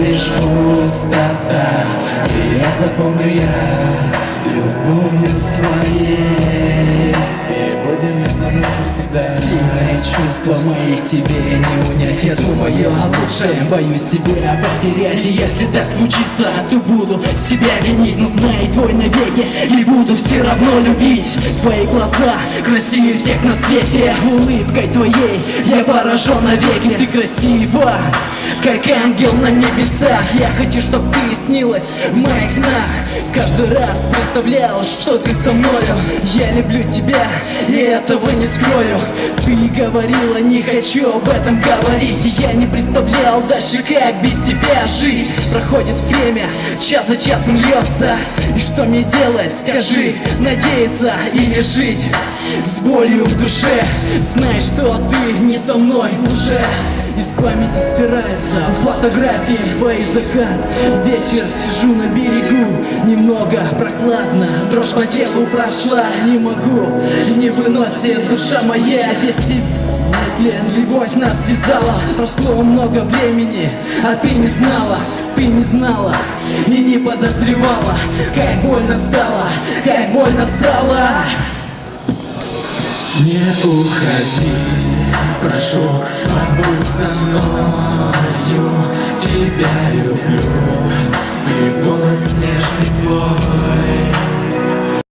лишь пустота И я запомню я любовью своей И будем вместе навсегда Сильные чувства мои к тебе не унять Я думаю о лучшем, боюсь тебя потерять И если так случится, то буду себя винить. Но знай твой навеки и буду все равно любить. Твои глаза красивее всех на свете. Улыбкой твоей я поражен навеки. Ты красива, как ангел на небесах. Я хочу, чтоб ты снилась в моих снах Каждый раз представлял, что ты со мною. Я люблю тебя, и этого не скрою. Ты говорила, не хочу об этом говорить. Я не представлял дальше, как без тебя жить. Проходит время, час за часом льется. И что мне делать, скажи, надеяться или жить С болью в душе, знай, что ты не со мной уже. Из памяти стирается фотографии твоих закат. Вечер сижу на берегу прохладно Дрожь по телу прошла. Не могу, не выносит душа моя. Без тебя Плен, любовь нас связала. Прошло много времени, а ты не знала Ты не знала и не подозревала. Как больно стало, как больно стало. Не уходи, прошу, побудь со мною. Тебя люблю, и голос нежный твой